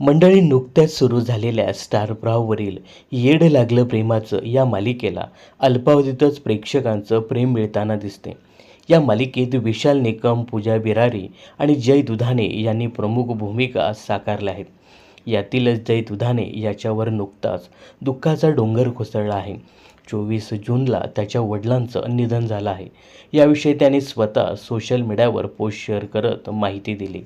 मंडळी नुकत्याच सुरू झालेल्या स्टार प्रवाहवरील येड लागलं प्रेमाचं या मालिकेला अल्पावधीतच प्रेक्षकांचं प्रेम मिळताना दिसते. या मालिकेत विशाल निकम पूजा बिरारी आणि जय दुधाने यांनी प्रमुख भूमिका साकारल्या आहेत. यातीलच जय दुधाने याच्यावर नुकताच दुःखाचा डोंगर कोसळला आहे. चोवीस जूनला त्याच्या वडिलांचं निधन झालं आहे. याविषयी त्याने स्वतः सोशल मीडियावर पोस्ट शेअर करत माहिती दिली.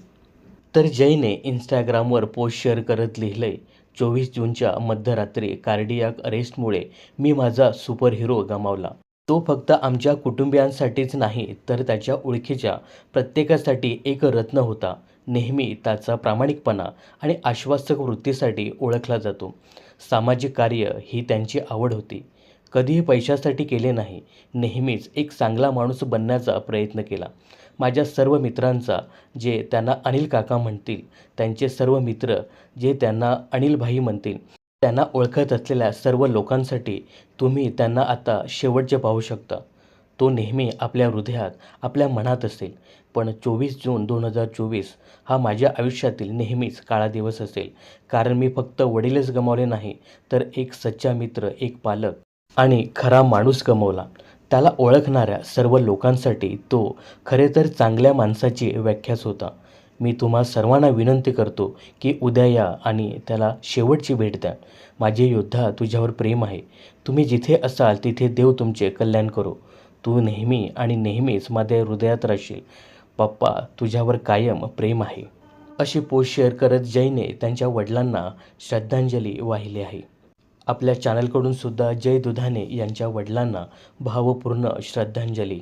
तर जयने इंस्टाग्रामवर पोस्ट शेअर करत लिहिलंय चोवीस जूनच्या मध्यरात्री कार्डियाक अरेस्टमुळे मी माझा सुपर हिरो गमावला. तो फक्त आमच्या कुटुंबियांसाठीच नाही तर त्याच्या ओळखीच्या प्रत्येकासाठी एक रत्न होता. नेहमी त्याचा प्रामाणिकपणा आणि आश्वासक वृत्तीसाठी ओळखला जातो. सामाजिक कार्य ही त्यांची आवड होती. कधीही पैशासाठी केले नाही. नेहमीच एक चांगला माणूस बनण्याचा प्रयत्न केला. माझ्या सर्व मित्रांचा जे त्यांना अनिल काका म्हणतील त्यांचे सर्व मित्र जे त्यांना अनिलभाई म्हणतील त्यांना ओळखत असलेल्या सर्व लोकांसाठी तुम्ही त्यांना आता शेवटचे पाहू शकता. तो नेहमी आपल्या हृदयात आपल्या मनात असेल. पण चोवीस जून दोन हजार चोवीस हा माझ्या आयुष्यातील नेहमीच काळा दिवस असेल. कारण मी फक्त वडीलच गमावले नाही तर एक सच्चा मित्र एक पालक आणि खरा माणूस गमवला. त्याला ओळखणाऱ्या सर्व लोकांसाठी तो खरे तर चांगल्या माणसाची व्याख्याच होता. मी तुम्हा सर्वांना विनंती करतो की उद्या या आणि त्याला शेवटची भेट द्या. माझे योद्धा तुझ्यावर प्रेम आहे. तुम्ही जिथे असाल तिथे देव तुमचे कल्याण करो. तू नेहमी आणि नेहमीच माझ्या हृदयात राहशील. पप्पा तुझ्यावर कायम प्रेम आहे. अशी पोस्ट शेअर करत जयने त्यांच्या वडिलांना श्रद्धांजली वाहिली आहे. आपल्या चॅनलकडून सुद्धा जय दुधाणे यांच्या वडिलांना भावपूर्ण श्रद्धांजली.